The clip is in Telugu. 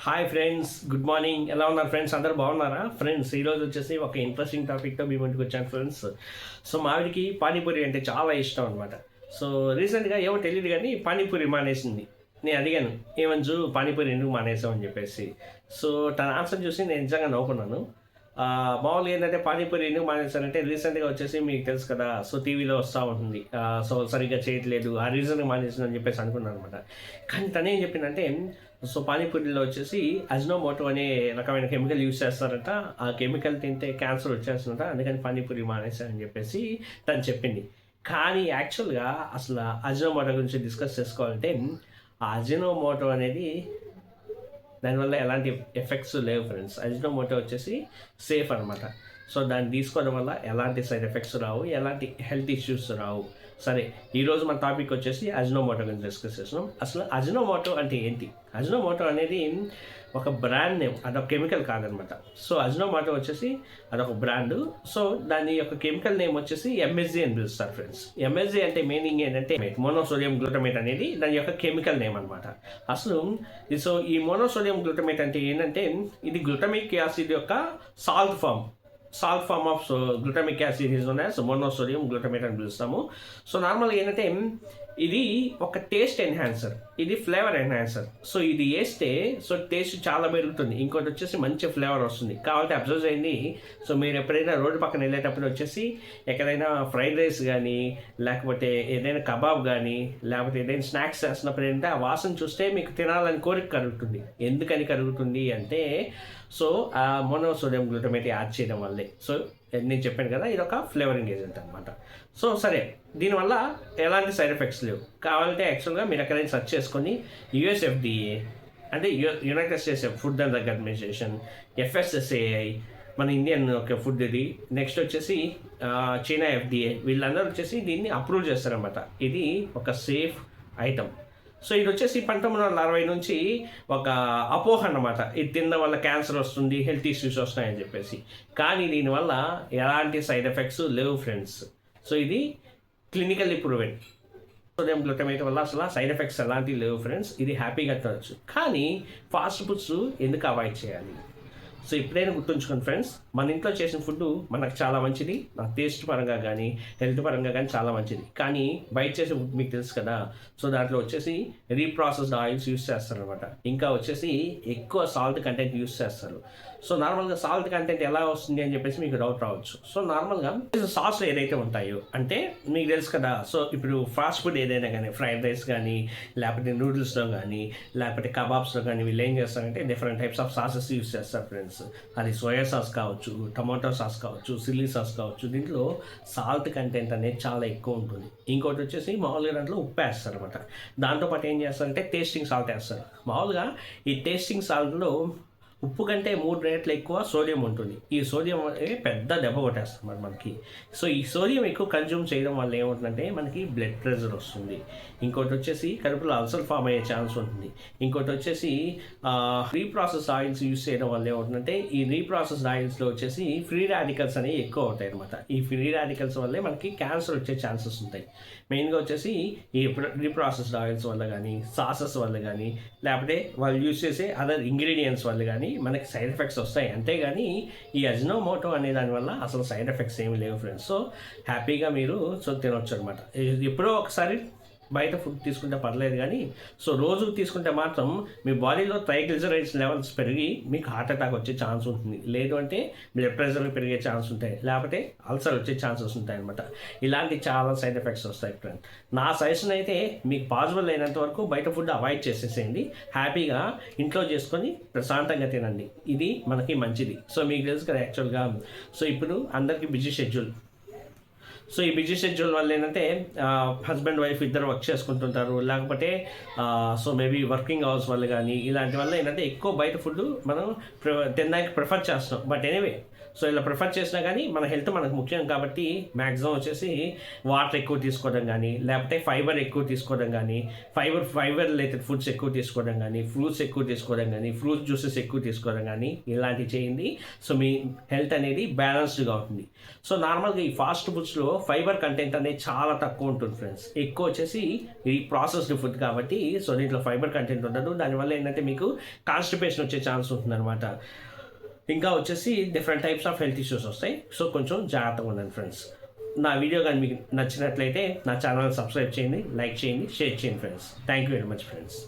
హాయ్ ఫ్రెండ్స్ గుడ్ మార్నింగ్ ఎలా ఉన్నారు ఫ్రెండ్స్ అందరూ బాగున్నారా? ఫ్రెండ్స్ ఈరోజు వచ్చేసి ఒక ఇంట్రెస్టింగ్ టాపిక్తో మీ ముందుకు వచ్చాను ఫ్రెండ్స్ సో మావిడికి పానీపూరి అంటే చాలా ఇష్టం అనమాట సో రీసెంట్గా ఏమో తెలియదు కానీ పానీపూరి మానేసింది. నేను అడిగాను ఏమంజు పానీపూరి ఎందుకు మానేసావు? అని చెప్పేసి. సో తన ఆన్సర్ చూసి నేను నిజంగా నవ్వుకున్నాను. మామూలుగా ఏంటంటే పానీపూరి ఎందుకు మానేశారంటే రీసెంట్గా వచ్చేసి మీకు తెలుసు కదా సో టీవీలో వస్తూ ఉంటుంది. సో సరిగ్గా చేయట్లేదు ఆ రీజన్గా మానేసింది అని చెప్పేసి అనుకున్నాను అనమాట కానీ తనేం చెప్పిందంటే సో పానీపూరిలో వచ్చేసి అజ్నోమోటో అనే రకమైన కెమికల్ యూస్ చేస్తారంట. ఆ కెమికల్ తింటే క్యాన్సర్ వచ్చేస్తుందంట. అందుకని పానీపూరి మానేశారని చెప్పేసి తను చెప్పింది. కానీ యాక్చువల్గా అసలు అజినోమోటో గురించి డిస్కస్ చేసుకోవాలంటే ఆ అజినోమోటో అనేది దానివల్ల ఎలాంటి ఎఫెక్ట్స్ లేవు ఫ్రెండ్స్ అజినోమోటో వచ్చేసి సేఫ్ అనమాట సో దాన్ని తీసుకోవడం వల్ల ఎలాంటి సైడ్ ఎఫెక్ట్స్ రావు ఎలాంటి హెల్త్ ఇష్యూస్ రావు. సరే ఈరోజు మన టాపిక్ వచ్చేసి అజినోమోటో గురించి డిస్కస్ చేస్తున్నాం. అసలు అజినోమోటో అంటే ఏంటి? అజినోమోటో అనేది ఒక బ్రాండ్ నేమ్ అదొక కెమికల్ కాదనమాట. సో అజినోమోటో వచ్చేసి అదొక బ్రాండ్ సో దాని యొక్క కెమికల్ నేమ్ వచ్చేసి ఎంఎస్జి అని పిలుస్తారు ఫ్రెండ్స్ ఎంఎస్జి అంటే మీనింగ్ ఏంటంటే మోనోసోడియం గ్లూటమేట్ అనేది దాని యొక్క కెమికల్ నేమ్ అనమాట అసలు ఈ- సో ఈ మోనోసోడియం గ్లూటమేట్ అంటే ఏంటంటే ఇది గ్లూటమిక్ యాసిడ్ యొక్క salt form salt form of glutamic acid is known as monosodium glutamate అని పిలుస్తాము. సో నార్మల్గా ఏంటంటే ఇది ఒక టేస్ట్ ఎన్హాన్సర్. ఇది ఫ్లేవర్ ఎన్హాన్సర్. సో ఇది వేస్తే సో టేస్ట్ చాలా పెరుగుతుంది ఇంకోటి వచ్చేసి మంచి ఫ్లేవర్ వస్తుంది. కావాలంటే అబ్జర్వ్ చేయండి. సో మీరు ఎప్పుడైనా రోడ్డు పక్కన వెళ్ళేటప్పుడు వచ్చేసి ఎక్కడైనా ఫ్రైడ్ రైస్ కానీ లేకపోతే ఏదైనా కబాబ్ కానీ లేకపోతే ఏదైనా స్నాక్స్ చేస్తున్నప్పుడు ఏంటంటే ఆ వాసన చూస్తే మీకు తినాలని కోరిక కలుగుతుంది. ఎందుకని కలుగుతుంది అంటే సో ఆ మోనోసోడియం గ్లూటమేట్ యాడ్ చేయడం వల్లే. సో నేను చెప్పాను కదా ఇది ఒక ఫ్లేవరింగ్ ఏజెంట్ అనమాట సో సరే దీనివల్ల ఎలాంటి సైడ్ ఎఫెక్ట్స్ లేవు. కావాలంటే యాక్చువల్గా మీరు ఎక్కడైనా సెర్చ్ చేసుకొని యుఎస్ఎఫ్డిఏ అంటే U United States food and administration FSSAI మన ఇండియన్ ఒక ఫుడ్ ఇది. నెక్స్ట్ వచ్చేసి చైనా ఎఫ్డిఏ వీళ్ళందరూ వచ్చేసి దీన్ని అప్రూవ్ చేస్తారనమాట ఇది ఒక సేఫ్ ఐటమ్ సో ఇది వచ్చేసి పంతొమ్మిది వందల అరవై నుంచి ఒక అపోహ అన్నమాట. ఇది తినడం వల్ల క్యాన్సర్ వస్తుంది హెల్త్ ఇష్యూస్ వస్తాయని చెప్పేసి. కానీ దీనివల్ల ఎలాంటి సైడ్ ఎఫెక్ట్స్ లేవు ఫ్రెండ్స్ సో ఇది క్లినికల్లీ ప్రూవెన్ సోడియం గ్లూటమేట్ వల్ల అసలు సైడ్ ఎఫెక్ట్స్ ఎలాంటివి లేవు ఫ్రెండ్స్ ఇది హ్యాపీగా తినచ్చు కానీ ఫాస్ట్ ఫుడ్స్ ఎందుకు అవాయిడ్ చేయాలి? సో ఎప్పుడైనా గుర్తుంచుకోండి ఫ్రెండ్స్ మన ఇంట్లో చేసిన ఫుడ్ మనకు చాలా మంచిది. నా టేస్ట్ పరంగా కానీ హెల్త్ పరంగా కానీ చాలా మంచిది. కానీ బయట చేసే ఫుడ్ మీకు తెలుసు కదా. సో దాంట్లో వచ్చేసి రీప్రాసెస్డ్ ఆయిల్స్ యూస్ చేస్తారు అనమాట ఇంకా వచ్చేసి ఎక్కువ సాల్ట్ కంటెంట్ యూస్ చేస్తారు. సో నార్మల్గా సాల్ట్ కంటెంట్ ఎలా వస్తుంది అని చెప్పేసి మీకు డౌట్ రావచ్చు. సో నార్మల్గా సాస్ ఏదైతే ఉంటాయో అంటే మీకు తెలుసు కదా సో ఇప్పుడు ఫాస్ట్ ఫుడ్ ఏదైనా కానీ ఫ్రైడ్ రైస్ కానీ లేకపోతే నూడిల్స్లో కానీ లేకపోతే కబాబ్స్లో కానీ వీళ్ళు ఏం చేస్తారంటే different types of sauces use చేస్తారు ఫ్రెండ్స్ అది సోయా సాస్ కావచ్చు టమాటో సాస్ కావచ్చు చిల్లీ సాస్ కావచ్చు. దీంట్లో సాల్ట్ కంటెంట్ అనేది చాలా ఎక్కువ ఉంటుంది. ఇంకోటి వచ్చేసి మామూలుగా దాంట్లో ఉప్పు వేస్తారు అనమాట దాంతోపాటు ఏం చేస్తారంటే టేస్టింగ్ సాల్ట్ వేస్తారు. మామూలుగా ఈ టేస్టింగ్ సాల్ట్లో ఉప్పు కంటే మూడు రేట్లు ఎక్కువ సోడియం ఉంటుంది. ఈ సోడియం పెద్ద దెబ్బ కొట్టేస్తుంది మరి మనకి. సో ఈ సోడియం ఎక్కువ కన్జ్యూమ్ చేయడం వల్ల ఏమవుతుందంటే మనకి బ్లడ్ ప్రెషర్ వస్తుంది. ఇంకోటి వచ్చేసి కడుపులో అల్సర్ ఫామ్ అయ్యే ఛాన్స్ ఉంటుంది. ఇంకోటి వచ్చేసి రీప్రాసెస్ ఆయిల్స్ యూస్ చేయడం వల్ల ఏమవుతుందంటే ఈ రీప్రాసెస్ ఆయిల్స్లో వచ్చేసి ఫ్రీ రాడికల్స్ అనేవి ఎక్కువ అవుతాయి అనమాట ఈ ఫ్రీ రాడికల్స్ వల్లే మనకి క్యాన్సర్ వచ్చే ఛాన్సెస్ ఉంటాయి. మెయిన్గా వచ్చేసి ఈ రీప్రాసెస్డ్ ఆయిల్స్ వల్ల కానీ సాసెస్ వల్ల కానీ లేకపోతే వాళ్ళు యూస్ చేసే అదర్ ఇంగ్రీడియంట్స్ వల్ల కానీ మనకి సైడ్ ఎఫెక్ట్స్ వస్తాయి. అంతేగాని ఈ అజినోమోటో అనే దానివల్ల అసలు సైడ్ ఎఫెక్ట్స్ ఏమి లేవు ఫ్రెండ్స్ సో హ్యాపీగా మీరు సో తినొచ్చు అనమాట ఎప్పుడో ఒకసారి బయట ఫుడ్ తీసుకుంటే పర్లేదు కానీ సో రోజు తీసుకుంటే మాత్రం మీ బాడీలో ట్రైగ్లిజరైడ్స్ లెవెల్స్ పెరిగి మీకు హార్ట్ అటాక్ వచ్చే ఛాన్స్ ఉంటుంది. లేదు అంటే బ్లడ్ ప్రెషర్ పెరిగే ఛాన్స్ ఉంటాయి. లేకపోతే అల్సర్ వచ్చే ఛాన్సెస్ ఉంటాయి అనమాట ఇలాంటి చాలా సైడ్ ఎఫెక్ట్స్ వస్తాయి ఫ్రెండ్ నా సజెషన్ అయితే మీకు పాసిబుల్ అయినంత వరకు బయట ఫుడ్ అవాయిడ్ చేసేసేయండి. హ్యాపీగా ఇంట్లో చేసుకొని ప్రశాంతంగా తినండి. ఇది మనకి మంచిది. సో మీకు తెలుసు కదా యాక్చువల్గా సో ఇప్పుడు అందరికీ బిజీ షెడ్యూల్ సో ఈ బిజీ షెడ్యూల్ వల్ల ఏంటంటే హస్బెండ్ వైఫ్ ఇద్దరు వర్క్ చేసుకుంటుంటారు. లేకపోతే సో మేబీ వర్కింగ్ అవర్స్ వల్ల కానీ ఇలాంటి వల్ల ఏంటంటే ఎక్కువ బయట ఫుడ్ మనం తినడానికి ప్రిఫర్ చేస్తున్నాం. బట్ ఎనీవే సో ఇలా ప్రిఫర్ చేసినా కానీ మన హెల్త్ మనకు ముఖ్యం కాబట్టి మ్యాక్సిమం వచ్చేసి వాటర్ ఎక్కువ తీసుకోవడం కానీ లేకపోతే ఫైబర్ ఎక్కువ తీసుకోవడం కానీ ఫైబర్ ఫైబర్ రిలేటెడ్ ఫుడ్స్ ఎక్కువ తీసుకోవడం కానీ ఫ్రూట్స్ ఎక్కువ తీసుకోవడం కానీ ఫ్రూట్ జ్యూసెస్ ఎక్కువ తీసుకోవడం కానీ ఇలాంటివి చేయండి. సో మీ హెల్త్ అనేది బ్యాలెన్స్డ్గా ఉంటుంది. సో నార్మల్గా ఈ ఫాస్ట్ ఫుడ్స్లో ఫైబర్ కంటెంట్ అనేది చాలా తక్కువ ఉంటుంది ఫ్రెండ్స్ ఎక్కువ వచ్చేసి ఈ ప్రాసెస్డ్ ఫుడ్ కాబట్టి సో దీంట్లో ఫైబర్ కంటెంట్ ఉండదు. దానివల్ల ఏంటంటే మీకు కాన్స్టిపేషన్ వచ్చే ఛాన్స్ ఉంటుంది అనమాట ఇంకా వచ్చేసి different types of health issues వస్తాయి. సో కొంచెం జాగ్రత్తగా ఉండండి ఫ్రెండ్స్ నా వీడియో కానీ మీకు నచ్చినట్లయితే నా ఛానల్ సబ్స్క్రైబ్ చేయండి లైక్ చేయండి షేర్ చేయండి friends thank you very much friends